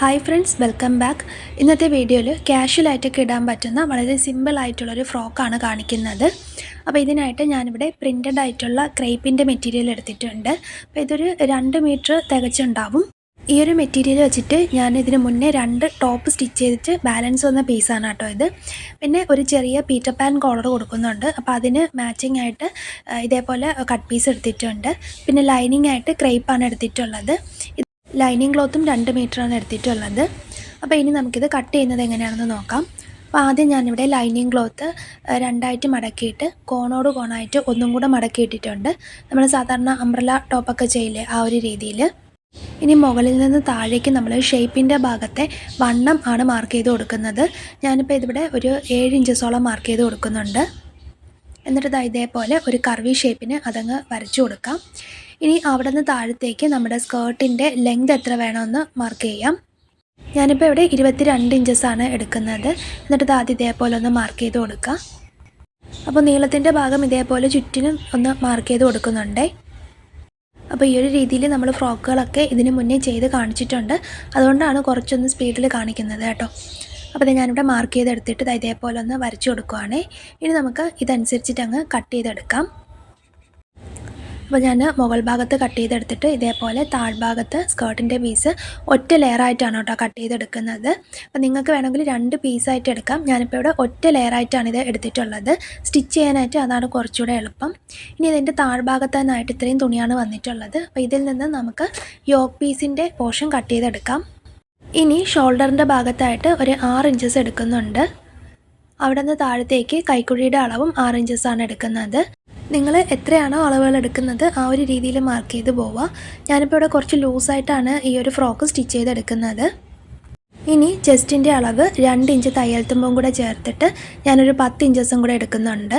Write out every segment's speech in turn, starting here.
Hi friends welcome back ഇന്നത്തെ വീഡിയോയിൽ ക്യാഷ്വലായിട്ടൊക്കെ ഇടാൻ പറ്റുന്ന വളരെ സിമ്പിൾ ആയിട്ടുള്ളൊരു ഫ്രോക്കാണ് കാണിക്കുന്നത്. അപ്പോൾ ഇതിനായിട്ട് ഞാനിവിടെ പ്രിന്റഡ് ആയിട്ടുള്ള ക്രേപ്പിന്റെ മെറ്റീരിയൽ എടുത്തിട്ടുണ്ട്. അപ്പോൾ ഇതൊരു രണ്ട് മീറ്റർ തികച്ചുണ്ടാവും. ഈ ഒരു മെറ്റീരിയൽ വെച്ചിട്ട് ഞാൻ ഇതിന് മുന്നേ രണ്ട് ടോപ്പ് സ്റ്റിച്ച് ചെയ്തിട്ട് ബാലൻസ് വന്ന പീസാണ് കേട്ടോ ഇത്. പിന്നെ ഒരു ചെറിയ പീറ്റർ പാൻ കോളർ കൊടുക്കുന്നുണ്ട്. അപ്പോൾ അതിന് മാച്ചിങ് ആയിട്ട് ഇതേപോലെ കട്ട് പീസ് എടുത്തിട്ടുണ്ട്. പിന്നെ ലൈനിങ് ആയിട്ട് ക്രേപ്പാണ് എടുത്തിട്ടുള്ളത്. ലൈനിങ് ക്ലോത്തും രണ്ട് മീറ്ററാണ് എടുത്തിട്ടുള്ളത്. അപ്പോൾ ഇനി നമുക്കിത് കട്ട് ചെയ്യുന്നത് എങ്ങനെയാണെന്ന് നോക്കാം. അപ്പോൾ ആദ്യം ഞാനിവിടെ ലൈനിങ് ക്ലോത്ത് രണ്ടായിട്ട് മടക്കിയിട്ട് കോണോട് കോണായിട്ട് ഒന്നും കൂടെ മടക്കിയിട്ടിട്ടുണ്ട് നമ്മൾ സാധാരണ അംബ്രല ടോപ്പൊക്കെ ചെയ്യില്ലേ ആ ഒരു രീതിയിൽ ഇനി മുകളിൽ നിന്ന് താഴേക്ക് നമ്മൾ ഷേപ്പിന്റെ ഭാഗത്തെ വണ്ണം ആണ് മാർക്ക് ചെയ്ത് കൊടുക്കുന്നത്. ഞാനിപ്പോൾ ഇതിവിടെ ഒരു ഏഴ് ഇഞ്ചസോളം മാർക്ക് ചെയ്ത് കൊടുക്കുന്നുണ്ട്. എന്നിട്ട് ഇതേപോലെ ഒരു കർവി ഷേപ്പിന് അതങ്ങ് വരച്ചു കൊടുക്കാം. ഇനി അവിടെ നിന്ന് താഴത്തേക്ക് നമ്മുടെ സ്കേർട്ടിന്റെ ലെങ്ത് എത്ര വേണമെന്ന് മാർക്ക് ചെയ്യാം. ഞാനിപ്പോൾ ഇവിടെ ഇരുപത്തി രണ്ട് ആണ് എടുക്കുന്നത്. എന്നിട്ട് ആദ്യം ഇതേപോലെ ഒന്ന് മാർക്ക് ചെയ്ത് കൊടുക്കാം. അപ്പോൾ നീളത്തിന്റെ ഭാഗം ഇതേപോലെ ചുറ്റിനും ഒന്ന് മാർക്ക് ചെയ്ത് കൊടുക്കുന്നുണ്ടേ. അപ്പോൾ ഈ ഒരു രീതിയിൽ നമ്മൾ ഫ്രോക്കുകളൊക്കെ ഇതിന് മുന്നേ ചെയ്ത് കാണിച്ചിട്ടുണ്ട്. അതുകൊണ്ടാണ് കുറച്ചൊന്ന് സ്പീഡിൽ കാണിക്കുന്നത് കേട്ടോ. അപ്പോൾ ഇത് ഞാനിവിടെ മാർക്ക് ചെയ്തെടുത്തിട്ട് എടുത്തിട്ട് ഇതേപോലെ ഒന്ന് വരച്ചു കൊടുക്കുവാണേ. ഇനി നമുക്ക് ഇതനുസരിച്ചിട്ട് അങ്ങ് കട്ട് ചെയ്തെടുക്കാം. അപ്പോൾ ഞാൻ മുകൾ ഭാഗത്ത് കട്ട് ചെയ്തെടുത്തിട്ട് ഇതേപോലെ താഴ്ഭാഗത്ത് സ്കേർട്ടിന്റെ പീസ് ഒറ്റ ലെയറായിട്ടാണ് കേട്ടോ കട്ട് ചെയ്തെടുക്കുന്നത്. അപ്പോൾ നിങ്ങൾക്ക് വേണമെങ്കിൽ രണ്ട് പീസായിട്ട് എടുക്കാം. ഞാനിപ്പോൾ ഇവിടെ ഒറ്റ ലെയറായിട്ടാണ് ഇത് എടുത്തിട്ടുള്ളത്. സ്റ്റിച്ച് ചെയ്യാനായിട്ട് അതാണ് കുറച്ചുകൂടെ എളുപ്പം. ഇനി ഇതിന്റെ താഴ്ഭാഗത്ത് നിന്നായിട്ട് ഇത്രയും തുണിയാണ് വന്നിട്ടുള്ളത്. അപ്പോൾ ഇതിൽ നിന്ന് നമുക്ക് യോക്ക് പീസിന്റെ പോർഷൻ കട്ട് ചെയ്തെടുക്കാം. ഇനി ഷോൾഡറിന്റെ ഭാഗത്തായിട്ട് ഒരു ആറ് ഇഞ്ചസ് എടുക്കുന്നുണ്ട്. അവിടെ നിന്ന് താഴത്തേക്ക് കൈക്കുഴിയുടെ അളവും ആറ് ഇഞ്ചസാണ് എടുക്കുന്നത്. നിങ്ങൾ എത്രയാണോ അളവുകൾ എടുക്കുന്നത് ആ ഒരു രീതിയിൽ മാർക്ക് ചെയ്ത് പോവുക. ഞാനിപ്പോൾ ഇവിടെ കുറച്ച് ലൂസായിട്ടാണ് ഈ ഒരു ഫ്രോക്ക് സ്റ്റിച്ച് ചെയ്തെടുക്കുന്നത്. ഇനി ചെസ്റ്റിന്റെ അളവ് രണ്ട് ഇഞ്ച് തയ്യൽത്തുമ്പും കൂടെ ചേർത്തിട്ട് ഞാനൊരു പത്ത് ഇഞ്ചസും കൂടെ എടുക്കുന്നുണ്ട്.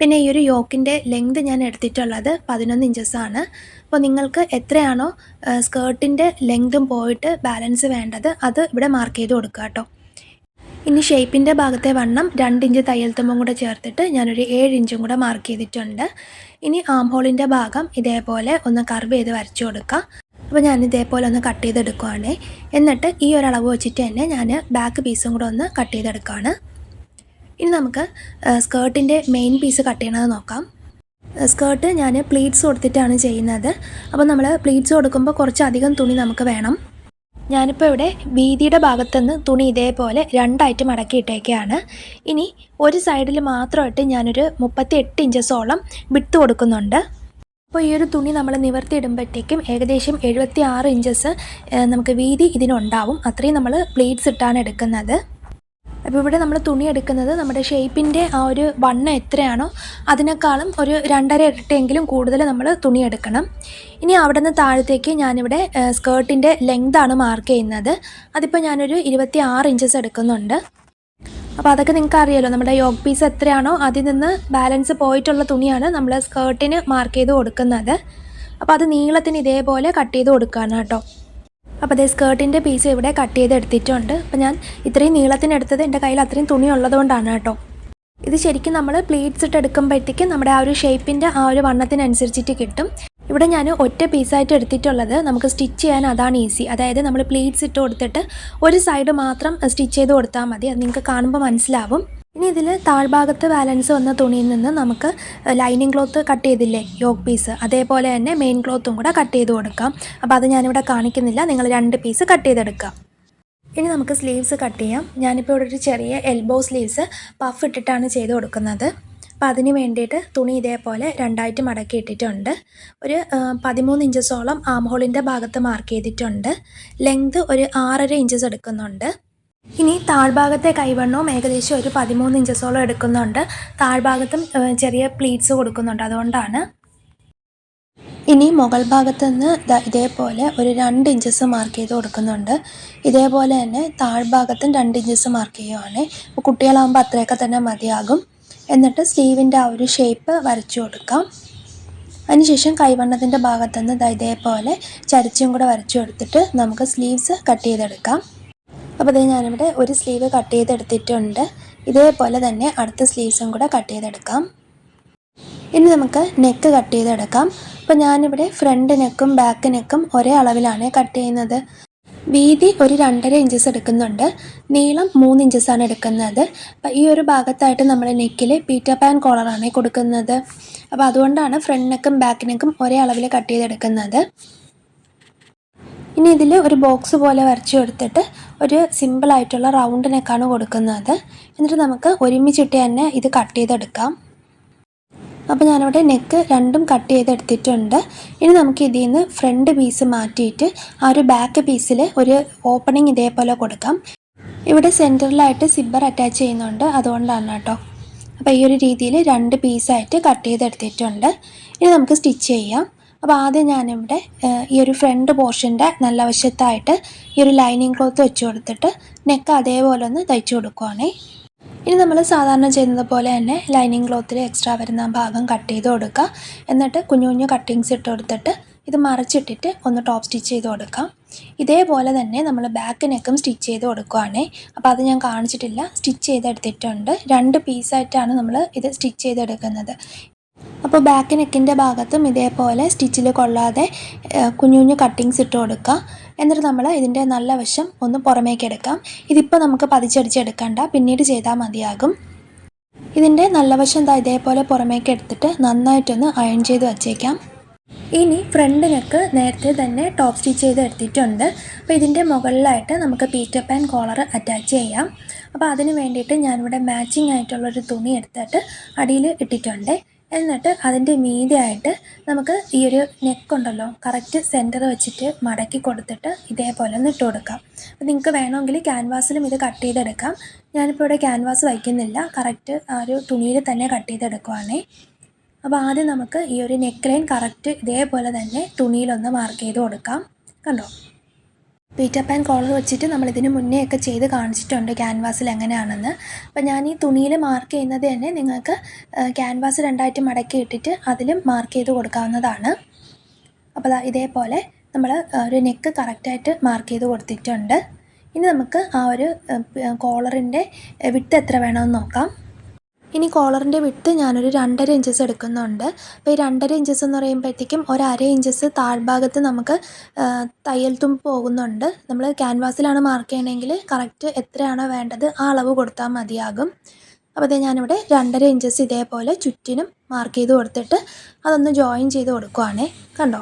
പിന്നെ ഈ ഒരു യോക്കിന്റെ ലെങ്ത് ഞാൻ എടുത്തിട്ടുള്ളത് പതിനൊന്ന് ഇഞ്ചസാണ് അപ്പോൾ നിങ്ങൾക്ക് എത്രയാണോ സ്കേർട്ടിന്റെ ലെങ്തും പോയിട്ട് ബാലൻസ് വേണ്ടത് അത് ഇവിടെ മാർക്ക് ചെയ്ത് കൊടുക്കുക കേട്ടോ. ഇനി ഷേപ്പിന്റെ ഭാഗത്തെ വണ്ണം രണ്ട് ഇഞ്ച് തയ്യൽ തുമ്പും കൂടെ ചേർത്തിട്ട് ഞാനൊരു ഏഴ് ഇഞ്ചും കൂടെ മാർക്ക് ചെയ്തിട്ടുണ്ട്. ഇനി ആം ഹോളിന്റെ ഭാഗം ഇതേപോലെ ഒന്ന് കർവ് ചെയ്ത് വരച്ചു കൊടുക്കുക. അപ്പോൾ ഞാൻ ഇതേപോലെ ഒന്ന് കട്ട് ചെയ്തെടുക്കുവാണ്. എന്നിട്ട് ഈ ഒരളവ് വെച്ചിട്ട് തന്നെ ഞാൻ ബാക്ക് പീസും കൂടെ ഒന്ന് കട്ട് ചെയ്തെടുക്കുകയാണ്. ഇനി നമുക്ക് സ്കേർട്ടിന്റെ മെയിൻ പീസ് കട്ട് ചെയ്യണത് നോക്കാം. സ്കേർട്ട് ഞാൻ പ്ലീറ്റ്സ് കൊടുത്തിട്ടാണ് ചെയ്യുന്നത്. അപ്പോൾ നമ്മൾ പ്ലീറ്റ്സ് കൊടുക്കുമ്പോൾ കുറച്ചധികം തുണി നമുക്ക് വേണം. ഞാനിപ്പോൾ ഇവിടെ വീതിയുടെ ഭാഗത്തുനിന്ന് തുണി ഇതേപോലെ രണ്ടായിട്ട് മടക്കിയിട്ടേക്കാണ് ഇനി ഒരു സൈഡിൽ മാത്രമായിട്ട് ഞാനൊരു മുപ്പത്തി എട്ട് ഇഞ്ചസോളം വിട്ട് കൊടുക്കുന്നുണ്ട്. അപ്പോൾ ഈ ഒരു തുണി നമ്മൾ നിവർത്തിയിടുമ്പോഴത്തേക്കും ഏകദേശം എഴുപത്തി ആറ് ഇഞ്ചസ് നമുക്ക് വീതി ഇതിനുണ്ടാവും. അത്രയും നമ്മൾ പ്ലീറ്റ്സ് ഇട്ടാണ് എടുക്കുന്നത്. അപ്പോൾ ഇവിടെ നമ്മൾ തുണി എടുക്കുന്നത് നമ്മുടെ ഷേപ്പിന്റെ ആ ഒരു വണ്ണം എത്രയാണോ അതിനേക്കാളും ഒരു രണ്ടര ഇരട്ടിയെങ്കിലും കൂടുതൽ നമ്മൾ തുണി എടുക്കണം. ഇനി അവിടെ നിന്ന് താഴത്തേക്ക് ഞാനിവിടെ സ്കേർട്ടിന്റെ ലെങ്താണ് മാർക്ക് ചെയ്യുന്നത്. അതിപ്പോൾ ഞാനൊരു ഇരുപത്തി ആറ് ഇഞ്ചസ് എടുക്കുന്നുണ്ട്. അപ്പോൾ അതൊക്കെ നിങ്ങൾക്ക് അറിയാലോ നമ്മുടെ യോഗ് പീസ് എത്രയാണോ അതിൽ നിന്ന് ബാലൻസ് പോയിട്ടുള്ള തുണിയാണ് നമ്മൾ സ്കേർട്ടിന് മാർക്ക് ചെയ്ത് കൊടുക്കുന്നത്. അപ്പോൾ അത് നീളത്തിന് ഇതേപോലെ കട്ട് ചെയ്ത് കൊടുക്കുകയാണ് കേട്ടോ. അപ്പോൾ അതേ സ്കേർട്ടിന്റെ പീസ് ഇവിടെ കട്ട് ചെയ്ത് എടുത്തിട്ടുണ്ട്. അപ്പോൾ ഞാൻ ഇത്രയും നീളത്തിനെടുത്തത് എന്റെ കയ്യിൽ അത്രയും തുണി ഉള്ളതുകൊണ്ടാണ് കേട്ടോ. ഇത് ശരിക്കും നമ്മൾ പ്ലീറ്റ്സ് ഇട്ട് എടുക്കുമ്പോഴത്തേക്കും നമ്മുടെ ആ ഒരു ഷേപ്പിന്റെ ആ ഒരു വണ്ണത്തിനനുസരിച്ചിട്ട് കിട്ടും. ഇവിടെ ഞാൻ ഒറ്റ പീസായിട്ട് എടുത്തിട്ടുള്ളത്. നമുക്ക് സ്റ്റിച്ച് ചെയ്യാൻ അതാണ് ഈസി അതായത് നമ്മൾ പ്ലീറ്റ്സ് ഇട്ട് കൊടുത്തിട്ട് ഒരു സൈഡ് മാത്രം സ്റ്റിച്ച് ചെയ്ത് കൊടുത്താൽ മതി. അത് നിങ്ങൾക്ക് കാണുമ്പോൾ മനസ്സിലാവും. ഇനി ഇതിൽ താഴ്ഭാഗത്ത് ബാലൻസ് വന്ന തുണിയിൽ നിന്ന് നമുക്ക് ലൈനിങ് ക്ലോത്ത് കട്ട് ചെയ്തില്ലേ യോഗ് പീസ് അതേപോലെ തന്നെ മെയിൻ ക്ലോത്തും കൂടെ കട്ട് ചെയ്ത് കൊടുക്കാം. അപ്പോൾ അത് ഞാനിവിടെ കാണിക്കുന്നില്ല. നിങ്ങൾ രണ്ട് പീസ് കട്ട് ചെയ്തെടുക്കാം ഇനി നമുക്ക് സ്ലീവ്സ് കട്ട് ചെയ്യാം. ഞാനിപ്പോൾ ഇവിടെ ഒരു ചെറിയ എൽബോ സ്ലീവ്സ് പഫ് ഇട്ടിട്ടാണ് ചെയ്ത് കൊടുക്കുന്നത്. അപ്പോൾ അതിന് വേണ്ടിയിട്ട് തുണി ഇതേപോലെ രണ്ടായിട്ട് മടക്കി ഇട്ടിട്ടുണ്ട്. ഒരു പതിമൂന്ന് ഇഞ്ചസോളം ആം ഹോളിന്റെ ഭാഗത്ത് മാർക്ക് ചെയ്തിട്ടുണ്ട്. ലെങ്ത് ഒരു ആറര ഇഞ്ചസ് എടുക്കുന്നുണ്ട്. ഇനി താഴ്ഭാഗത്തെ കൈവണ്ണവും ഏകദേശം ഒരു പതിമൂന്ന് ഇഞ്ചസോളം എടുക്കുന്നുണ്ട്. താഴ്ഭാഗത്തും ചെറിയ പ്ലീറ്റ്സ് കൊടുക്കുന്നുണ്ട്. അതുകൊണ്ടാണ്. ഇനി മുകൾ ഭാഗത്ത് നിന്ന് ഇതേപോലെ ഒരു രണ്ട് ഇഞ്ചസ് മാർക്ക് ചെയ്ത് കൊടുക്കുന്നുണ്ട്. ഇതേപോലെ തന്നെ താഴ്ഭാഗത്തും രണ്ട് ഇഞ്ചസ് മാർക്ക് ചെയ്യുവാണ്. അപ്പോൾ കുട്ടികളാകുമ്പോൾ അത്രയൊക്കെ തന്നെ മതിയാകും. എന്നിട്ട് സ്ലീവിന്റെ ആ ഒരു ഷേപ്പ് വരച്ചു കൊടുക്കാം. അതിനുശേഷം കൈവണ്ണത്തിന്റെ ഭാഗത്തുനിന്ന് ഇതേപോലെ ചരിച്ചും കൂടെ വരച്ചു കൊടുത്തിട്ട് നമുക്ക് സ്ലീവ്സ് കട്ട് ചെയ്തെടുക്കാം. അപ്പോൾ ഇത് ഞാനിവിടെ ഒരു സ്ലീവ് കട്ട് ചെയ്തെടുത്തിട്ടുണ്ട്. ഇതേപോലെ തന്നെ അടുത്ത സ്ലീവ്സും കൂടെ കട്ട് ചെയ്തെടുക്കാം. ഇനി നമുക്ക് നെക്ക് കട്ട് ചെയ്തെടുക്കാം. അപ്പോൾ ഞാനിവിടെ ഫ്രണ്ട് നെക്കും ബാക്ക് നെക്കും ഒരേ അളവിലാണ് കട്ട് ചെയ്യുന്നത്. വീതി ഒരു രണ്ടര ഇഞ്ചസ് എടുക്കുന്നുണ്ട്. നീളം മൂന്ന് ഇഞ്ചസാണ് എടുക്കുന്നത്. അപ്പം ഈ ഒരു ഭാഗത്തായിട്ട് നമ്മൾ നെക്കിൽ പീറ്റർ പാൻ കോളറാണ് കൊടുക്കുന്നത്. അപ്പോൾ അതുകൊണ്ടാണ് ഫ്രണ്ട് നെക്കും ബാക്ക് നെക്കും ഒരേ അളവിൽ കട്ട് ചെയ്തെടുക്കുന്നത്. ഇനി ഇതിൽ ഒരു ബോക്സ് പോലെ വരച്ചു കൊടുത്തിട്ട് ഒരു സിമ്പിളായിട്ടുള്ള റൗണ്ട് നെക്കാണ് കൊടുക്കുന്നത്. എന്നിട്ട് നമുക്ക് ഒരുമിച്ചിട്ട് തന്നെ ഇത് കട്ട് ചെയ്തെടുക്കാം. അപ്പോൾ ഞാനിവിടെ നെക്ക് രണ്ടും കട്ട് ചെയ്തെടുത്തിട്ടുണ്ട്. ഇനി നമുക്ക് ഇതിൽ നിന്ന് ഫ്രണ്ട് പീസ് മാറ്റിയിട്ട് ആ ഒരു ബാക്ക് പീസിൽ ഒരു ഓപ്പണിംഗ് ഇതേപോലെ കൊടുക്കാം. ഇവിടെ സെന്ററിലായിട്ട് സിബ്ബർ അറ്റാച്ച് ചെയ്യുന്നുണ്ട്. അതുകൊണ്ടാണ് കേട്ടോ. അപ്പോൾ ഈ ഒരു രീതിയിൽ രണ്ട് പീസായിട്ട് കട്ട് ചെയ്തെടുത്തിട്ടുണ്ട്. ഇനി നമുക്ക് സ്റ്റിച്ച് ചെയ്യാം. അപ്പോൾ ആദ്യം ഞാനിവിടെ ഈ ഒരു ഫ്രണ്ട് പോർഷന്റെ നല്ല വശത്തായിട്ട് ഈ ഒരു ലൈനിങ് ക്ലോത്ത് വെച്ച് കൊടുത്തിട്ട് നെക്ക് അതേപോലെ ഒന്ന് തയ്ച്ചു കൊടുക്കുവാണേ. ഇനി നമ്മൾ സാധാരണ ചെയ്യുന്നത് പോലെ തന്നെ ലൈനിങ് ക്ലോത്തിൽ എക്സ്ട്രാ വരുന്ന ഭാഗം കട്ട് ചെയ്ത് കൊടുക്കുക. എന്നിട്ട് കുഞ്ഞു കുഞ്ഞു കട്ടിങ്സ് ഇട്ട് കൊടുത്തിട്ട് ഇത് മറിച്ചിട്ടിട്ട് ഒന്ന് ടോപ്പ് സ്റ്റിച്ച് ചെയ്ത് കൊടുക്കാം. ഇതേപോലെ തന്നെ നമ്മൾ ബാക്ക് നെക്കും സ്റ്റിച്ച് ചെയ്ത് കൊടുക്കുവാണേ. അപ്പോൾ അത് ഞാൻ കാണിച്ചിട്ടില്ല. സ്റ്റിച്ച് ചെയ്തെടുത്തിട്ടുണ്ട്. രണ്ട് പീസായിട്ടാണ് നമ്മൾ ഇത് സ്റ്റിച്ച് ചെയ്തെടുക്കുന്നത്. അപ്പോൾ ബാക്ക് നെക്കിന്റെ ഭാഗത്തും ഇതേപോലെ സ്റ്റിച്ചിൽ കൊള്ളാതെ കുഞ്ഞു കുഞ്ഞു കട്ടിങ്സ് ഇട്ട് കൊടുക്കുക എന്നിട്ട് നമ്മൾ ഇതിന്റെ നല്ല വശം ഒന്ന് പുറമേക്ക് എടുക്കാം. ഇതിപ്പോൾ നമുക്ക് പതിച്ചടിച്ചെടുക്കണ്ട പിന്നീട് ചെയ്താൽ മതിയാകും. ഇതിന്റെ നല്ല വശം എന്താ ഇതേപോലെ പുറമേക്ക് എടുത്തിട്ട് നന്നായിട്ടൊന്ന് അയൺ ചെയ്ത് വച്ചേക്കാം. ഇനി ഫ്രണ്ട് നെക്ക് നേരത്തെ തന്നെ ടോപ്പ് സ്റ്റിച്ച് ചെയ്ത് എടുത്തിട്ടുണ്ട്. അപ്പോൾ ഇതിന്റെ മുകളിലായിട്ട് നമുക്ക് പീറ്റർ പാൻ കോളർ അറ്റാച്ച് ചെയ്യാം. അപ്പോൾ അതിന് വേണ്ടിയിട്ട് ഞാനിവിടെ മാച്ചിങ് ആയിട്ടുള്ളൊരു തുണി എടുത്തിട്ട് അടിയിൽ ഇട്ടിട്ടുണ്ട്. എന്നിട്ട് അതിന്റെ മീതെയായിട്ട് നമുക്ക് ഈ ഒരു നെക്കുണ്ടല്ലോ കറക്റ്റ് സെന്റർ വെച്ചിട്ട് മടക്കി കൊടുത്തിട്ട് ഇതേപോലെ ഒന്ന് ഇട്ട് കൊടുക്കാം. അപ്പോൾ നിങ്ങൾക്ക് വേണമെങ്കിൽ ക്യാൻവാസിലും ഇത് കട്ട് ചെയ്തെടുക്കാം. ഞാനിപ്പോൾ ഇവിടെ ക്യാൻവാസ് വയ്ക്കുന്നില്ല കറക്റ്റ് ആ ഒരു തുണിയിൽ തന്നെ കട്ട് ചെയ്തെടുക്കുവാണേ. അപ്പോൾ ആദ്യം നമുക്ക് ഈ ഒരു നെക്ക് ലൈൻ കറക്റ്റ് ഇതേപോലെ തന്നെ തുണിയിലൊന്ന് മാർക്ക് ചെയ്ത് കൊടുക്കാം. കണ്ടോ? പീറ്റർ പാൻ കോളർ വെച്ചിട്ട് നമ്മളിതിന് മുന്നേ ഒക്കെ ചെയ്ത് കാണിച്ചിട്ടുണ്ട് ക്യാൻവാസിൽ എങ്ങനെയാണെന്ന്. അപ്പം ഞാൻ ഈ തുണിയിൽ മാർക്ക് ചെയ്യുന്നത് തന്നെ നിങ്ങൾക്ക് ക്യാൻവാസ് രണ്ടായിട്ട് മടക്കി ഇട്ടിട്ട് അതിലും മാർക്ക് ചെയ്ത് കൊടുക്കാവുന്നതാണ്. അപ്പോൾ ഇതേപോലെ നമ്മൾ ഒരു നെക്ക് കറക്റ്റായിട്ട് മാർക്ക് ചെയ്ത് കൊടുത്തിട്ടുണ്ട്. ഇനി നമുക്ക് ആ ഒരു കോളറിന്റെ വിട്ട് എത്ര വേണമെന്ന് നോക്കാം. ഇനി കോളറിന്റെ വിട്ട് ഞാനൊരു രണ്ടര ഇഞ്ചസ് എടുക്കുന്നുണ്ട്. അപ്പോൾ ഈ രണ്ടര ഇഞ്ചസ് എന്ന് പറയുമ്പോഴത്തേക്കും ഒരു അര ഇഞ്ചസ് താഴ്ഭാഗത്ത് നമുക്ക് തയ്യൽ തുമ്പ് പോകുന്നുണ്ട്. നമ്മൾ ക്യാൻവാസിലാണ് മാർക്ക് ചെയ്യണമെങ്കിൽ കറക്റ്റ് എത്രയാണോ വേണ്ടത് ആ അളവ് കൊടുത്താൽ മതിയാകും. അപ്പോൾ അതേ ഞാനിവിടെ രണ്ടര ഇഞ്ചസ് ഇതേപോലെ ചുറ്റിനും മാർക്ക് ചെയ്ത് കൊടുത്തിട്ട് അതൊന്ന് ജോയിൻ ചെയ്ത് കൊടുക്കുവാണേ. കണ്ടോ?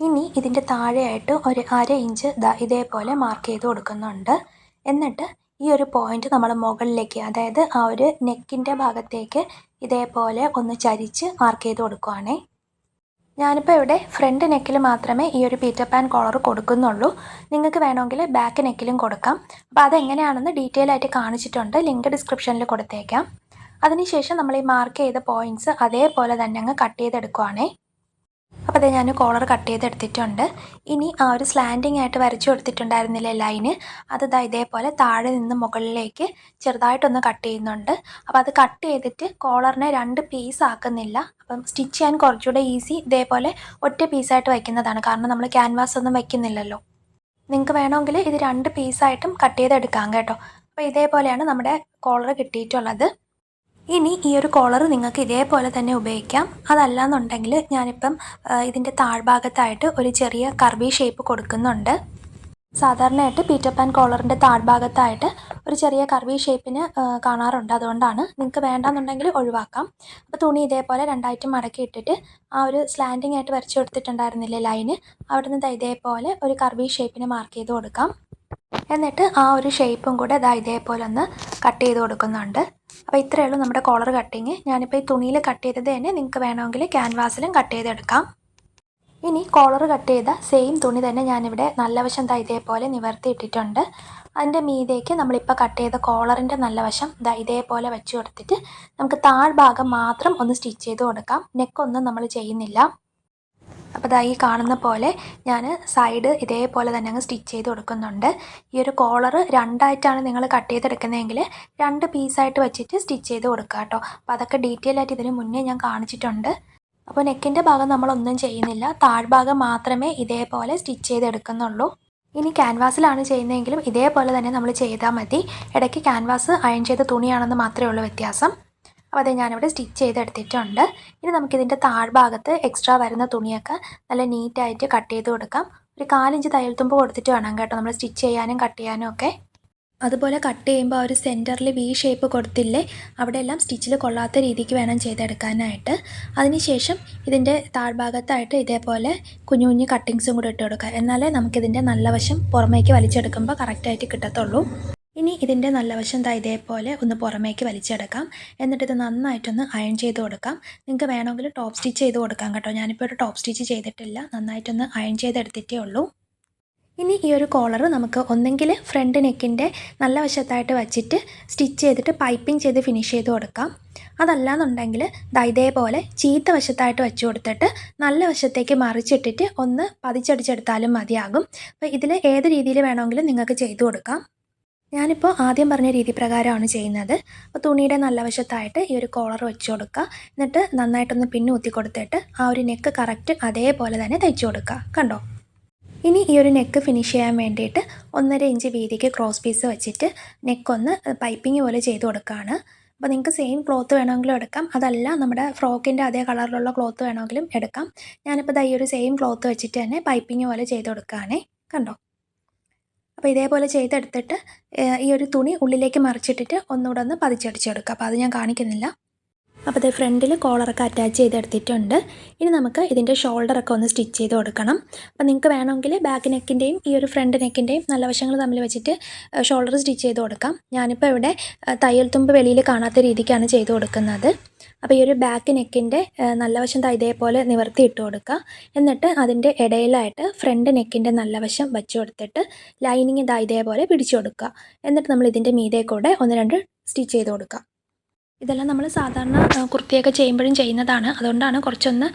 ഇനി ഇതിന്റെ താഴെയായിട്ട് ഒരു അര ഇഞ്ച് ഇതേപോലെ മാർക്ക് ചെയ്ത് കൊടുക്കുന്നുണ്ട്. എന്നിട്ട് ഈ ഒരു പോയിന്റ് നമ്മൾ മുകളിലേക്ക് അതായത് ആ ഒരു നെക്കിന്റെ ഭാഗത്തേക്ക് ഇതേപോലെ ഒന്ന് ചരിച്ച് മാർക്ക് ചെയ്ത് കൊടുക്കുവാണേ. ഞാനിപ്പോൾ ഇവിടെ ഫ്രണ്ട് നെക്കിൽ മാത്രമേ ഈ ഒരു പീറ്റർ പാൻ കോളർ കൊടുക്കുന്നുള്ളൂ. നിങ്ങൾക്ക് വേണമെങ്കിൽ ബാക്ക് നെക്കിലും കൊടുക്കാം. അപ്പോൾ അതെങ്ങനെയാണെന്ന് ഡീറ്റെയിൽ ആയിട്ട് കാണിച്ചിട്ടുണ്ട്. ലിങ്ക് ഡിസ്ക്രിപ്ഷനിൽ കൊടുത്തേക്കാം. അതിനുശേഷം നമ്മൾ ഈ മാർക്ക് ചെയ്ത പോയിന്റ്സ് അതേപോലെ തന്നെ അങ്ങ് കട്ട് ചെയ്തെടുക്കുവാണേ. അപ്പോൾ അതെ ഞാൻ കോളർ കട്ട് ചെയ്തെടുത്തിട്ടുണ്ട്. ഇനി ആ ഒരു സ്ലാൻഡിങ് ആയിട്ട് വരച്ചു കൊടുത്തിട്ടുണ്ടായിരുന്നില്ലേ ലൈന് അത് ഇതാ ഇതേപോലെ താഴെ നിന്ന് മുകളിലേക്ക് ചെറുതായിട്ടൊന്ന് കട്ട് ചെയ്യുന്നുണ്ട്. അപ്പോൾ അത് കട്ട് ചെയ്തിട്ട് കോളറിനെ രണ്ട് പീസ് ആക്കുന്നില്ല. അപ്പം സ്റ്റിച്ച് ചെയ്യാൻ കുറച്ചുകൂടെ ഈസി ഇതേപോലെ ഒറ്റ പീസായിട്ട് വയ്ക്കുന്നതാണ്. കാരണം നമ്മൾ ക്യാൻവാസ് ഒന്നും വയ്ക്കുന്നില്ലല്ലോ. നിങ്ങൾക്ക് വേണമെങ്കിൽ ഇത് രണ്ട് പീസായിട്ടും കട്ട് ചെയ്തെടുക്കാം കേട്ടോ. അപ്പോൾ ഇതേപോലെയാണ് നമ്മുടെ കോളർ കിട്ടിയിട്ടുള്ളത്. ഇനി ഈ ഒരു കോളർ നിങ്ങൾക്ക് ഇതേപോലെ തന്നെ ഉപയോഗിക്കാം. അതല്ല എന്നുണ്ടെങ്കിൽ ഞാനിപ്പം ഇതിന്റെ താഴ്ഭാഗത്തായിട്ട് ഒരു ചെറിയ കർവി ഷേപ്പ് കൊടുക്കുന്നുണ്ട്. സാധാരണയായിട്ട് പീറ്റർ പാൻ കോളറിന്റെ താഴ്ഭാഗത്തായിട്ട് ഒരു ചെറിയ കർവി ഷേപ്പിന് കാണാറുണ്ട്. അതുകൊണ്ടാണ് നിങ്ങൾക്ക് വേണ്ടാന്നുണ്ടെങ്കിൽ ഒഴിവാക്കാം. അപ്പോൾ തുണി ഇതേപോലെ രണ്ടായിട്ട് മടക്കി ഇട്ടിട്ട് ആ ഒരു സ്ലാൻഡിങ് ആയിട്ട് വരച്ചു കൊടുത്തിട്ടുണ്ടായിരുന്നില്ലേ ലൈന് അവിടെ നിന്ന് ഇതേപോലെ ഒരു കർവി ഷേപ്പിന് മാർക്ക് ചെയ്ത് കൊടുക്കാം. എന്നിട്ട് ആ ഒരു ഷേപ്പും കൂടെ ഇതാ ഇതേപോലെ ഒന്ന് കട്ട് ചെയ്ത് കൊടുക്കുന്നുണ്ട്. അപ്പോൾ ഇത്രയേ ഉള്ളൂ നമ്മുടെ കോളർ കട്ടിങ്. ഞാനിപ്പോൾ ഈ തുണിയിൽ കട്ട് ചെയ്തത് തന്നെ നിങ്ങൾക്ക് വേണമെങ്കിൽ ക്യാൻവാസിലും കട്ട് ചെയ്തെടുക്കാം. ഇനി കോളർ കട്ട് ചെയ്ത സെയിം തുണി തന്നെ ഞാനിവിടെ നല്ല വശം ദാ ഇതേപോലെ നിവർത്തി ഇട്ടിട്ടുണ്ട്. അതിന്റെ മീതേക്ക് നമ്മളിപ്പോൾ കട്ട് ചെയ്ത കോളറിന്റെ നല്ല വശം ദാ ഇതേപോലെ വെച്ച് കൊടുത്തിട്ട് നമുക്ക് താഴ്ഭാഗം മാത്രം ഒന്ന് സ്റ്റിച്ച് ചെയ്ത് കൊടുക്കാം. നെക്കൊന്നും നമ്മൾ ചെയ്യുന്നില്ല. അപ്പോൾ ഇതാ കാണുന്ന പോലെ ഞാൻ സൈഡ് ഇതേപോലെ തന്നെ അങ്ങ് സ്റ്റിച്ച് ചെയ്ത് കൊടുക്കുന്നുണ്ട്. ഈ ഒരു കോളർ രണ്ടായിട്ടാണ് നിങ്ങൾ കട്ട് ചെയ്തെടുക്കുന്നതെങ്കിൽ രണ്ട് പീസായിട്ട് വെച്ചിട്ട് സ്റ്റിച്ച് ചെയ്ത് കൊടുക്കുക കേട്ടോ. അപ്പോൾ അതൊക്കെ ഡീറ്റെയിൽ ആയിട്ട് ഇതിന് മുന്നേ ഞാൻ കാണിച്ചിട്ടുണ്ട്. അപ്പോൾ നെക്കിന്റെ ഭാഗം നമ്മളൊന്നും ചെയ്യുന്നില്ല. താഴ്ഭാഗം മാത്രമേ ഇതേപോലെ സ്റ്റിച്ച് ചെയ്തെടുക്കുന്നുള്ളൂ ഇനി ക്യാൻവാസിലാണ് ചെയ്യുന്നതെങ്കിലും ഇതേപോലെ തന്നെ നമ്മൾ ചെയ്താൽ മതി. ഇടയ്ക്ക് ക്യാൻവാസ് അയൺ ചെയ്ത തുണിയാണെന്ന് മാത്രമേ ഉള്ളൂ വ്യത്യാസം. അപ്പോൾ അത് ഞാനിവിടെ സ്റ്റിച്ച് ചെയ്തെടുത്തിട്ടുണ്ട്. ഇനി നമുക്കിതിന്റെ താഴ്ഭാഗത്ത് എക്സ്ട്രാ വരുന്ന തുണിയൊക്കെ നല്ല നീറ്റായിട്ട് കട്ട് ചെയ്ത് കൊടുക്കാം. ഒരു കാലിഞ്ച് തയ്യൽ തുമ്പ് കൊടുത്തിട്ട് വേണം കേട്ടോ നമ്മൾ സ്റ്റിച്ച് ചെയ്യാനും കട്ട് ചെയ്യാനും ഒക്കെ. അതുപോലെ കട്ട് ചെയ്യുമ്പോൾ ആ ഒരു സെന്ററിൽ വി ഷേപ്പ് കൊടുത്തില്ലേ അവിടെയെല്ലാം സ്റ്റിച്ചിൽ കൊള്ളാത്ത രീതിക്ക് വേണം ചെയ്തെടുക്കാനായിട്ട്. അതിനുശേഷം ഇതിന്റെ താഴ്ഭാഗത്തായിട്ട് ഇതേപോലെ കുഞ്ഞു കുഞ്ഞു കട്ടിങ്സും കൂടി ഇട്ട് കൊടുക്കുക. എന്നാലേ നമുക്കിതിന്റെ നല്ല വശം പുറമേക്ക് വലിച്ചെടുക്കുമ്പോൾ കറക്റ്റായിട്ട് കിട്ടത്തുള്ളൂ. ഇനി ഇതിന്റെ നല്ല വശം ദാ ഇതേപോലെ ഒന്ന് പുറമേക്ക് വലിച്ചെടുക്കാം. എന്നിട്ട് ഇത് നന്നായിട്ടൊന്ന് അയൺ ചെയ്ത് കൊടുക്കാം. നിങ്ങൾക്ക് വേണമെങ്കിൽ ടോപ്പ് സ്റ്റിച്ച് ചെയ്ത് കൊടുക്കാം കേട്ടോ. ഞാനിപ്പോൾ ഒരു ടോപ്പ് സ്റ്റിച്ച് ചെയ്തിട്ടില്ല. നന്നായിട്ടൊന്ന് അയൺ ചെയ്തെടുത്തിട്ടേ ഉള്ളൂ. ഇനി ഈ ഒരു കോളർ നമുക്ക് ഒന്നെങ്കിൽ ഫ്രണ്ട് നെക്കിന്റെ നല്ല വശത്തായിട്ട് വച്ചിട്ട് സ്റ്റിച്ച് ചെയ്തിട്ട് പൈപ്പിംഗ് ചെയ്ത് ഫിനിഷ് ചെയ്ത് കൊടുക്കാം. അതല്ലാന്നുണ്ടെങ്കിൽ ഇതേപോലെ ചീത്ത വശത്തായിട്ട് വെച്ച് കൊടുത്തിട്ട് നല്ല വശത്തേക്ക് മറിച്ചിട്ടിട്ട് ഒന്ന് പതിച്ചടിച്ചെടുത്താലും മതിയാകും. അപ്പോൾ ഇതിൽ ഏത് രീതിയിൽ വേണമെങ്കിലും നിങ്ങൾക്ക് ചെയ്തു കൊടുക്കാം. ഞാനിപ്പോൾ ആദ്യം പറഞ്ഞ രീതി പ്രകാരമാണ് ചെയ്യുന്നത്. അപ്പോൾ തുണിയുടെ നല്ല വശത്തായിട്ട് ഈ ഒരു കോളർ വെച്ച് കൊടുക്കുക. എന്നിട്ട് നന്നായിട്ടൊന്ന് പിന്ന് ഊത്തി കൊടുത്തിട്ട് ആ ഒരു നെക്ക് കറക്റ്റ് അതേപോലെ തന്നെ തയ്ച്ചു കൊടുക്കുക. കണ്ടോ? ഇനി ഈ ഒരു നെക്ക് ഫിനിഷ് ചെയ്യാൻ വേണ്ടിയിട്ട് ഒന്നര ഇഞ്ച് വീതിക്ക് ക്രോസ് പീസ് വെച്ചിട്ട് നെക്കൊന്ന് പൈപ്പിംഗ് പോലെ ചെയ്ത് കൊടുക്കുകയാണ്. അപ്പോൾ നിങ്ങൾക്ക് സെയിം ക്ലോത്ത് വേണമെങ്കിലും എടുക്കാം. അതല്ല നമ്മുടെ ഫ്രോക്കിന്റെ അതേ കളറിലുള്ള ക്ലോത്ത് വേണമെങ്കിലും എടുക്കാം. ഞാനിപ്പോൾ ഈ ഒരു സെയിം ക്ലോത്ത് വെച്ചിട്ട് തന്നെ പൈപ്പിംഗ് പോലെ ചെയ്ത് കൊടുക്കുകയാണേ. കണ്ടോ? അപ്പോൾ ഇതേപോലെ ചെയ്തെടുത്തിട്ട് ഈ ഒരു തുണി ഉള്ളിലേക്ക് മറിച്ചിട്ടിട്ട് ഒന്നുകൂടെ ഒന്ന് പതിച്ചടിച്ചെടുക്കുക. അപ്പോൾ അത് ഞാൻ കാണിക്കുന്നില്ല. അപ്പോൾ ഇത് ഫ്രണ്ടിൽ കോളറൊക്കെ അറ്റാച്ച് ചെയ്തെടുത്തിട്ടുണ്ട്. ഇനി നമുക്ക് ഇതിന്റെ ഷോൾഡറൊക്കെ ഒന്ന് സ്റ്റിച്ച് ചെയ്ത് കൊടുക്കണം. അപ്പോൾ നിങ്ങൾക്ക് വേണമെങ്കിൽ ബാക്ക് നെക്കിന്റെയും ഈ ഒരു ഫ്രണ്ട് നെക്കിന്റെയും നല്ല വശങ്ങൾ തമ്മിൽ വെച്ചിട്ട് ഷോൾഡർ സ്റ്റിച്ച് ചെയ്ത് കൊടുക്കാം. ഞാനിപ്പോൾ ഇവിടെ തയ്യൽ തുമ്പ് വെളിയിൽ കാണാത്ത രീതിക്കാണ് ചെയ്ത് കൊടുക്കുന്നത്. അപ്പോൾ ഈ ഒരു ബാക്ക് നെക്കിന്റെ നല്ല വശം ഇതേപോലെ നിവർത്തി ഇട്ട് കൊടുക്കുക എന്നിട്ട് അതിന്റെ ഇടയിലായിട്ട് ഫ്രണ്ട് നെക്കിന്റെ നല്ല വശം വെച്ച് കൊടുത്തിട്ട് ലൈനിങ് ഇതാ ഇതേപോലെ പിടിച്ചു കൊടുക്കുക എന്നിട്ട് നമ്മൾ ഇതിന്റെ മീതെ കൂടെ ഒന്ന് രണ്ട് സ്റ്റിച്ച് ചെയ്ത് കൊടുക്കുക ഇതെല്ലാം നമ്മൾ സാധാരണ കുർത്തിയൊക്കെ ചെയ്യുമ്പോഴും ചെയ്യുന്നതാണ്. അതുകൊണ്ടാണ് കുറച്ചൊന്ന്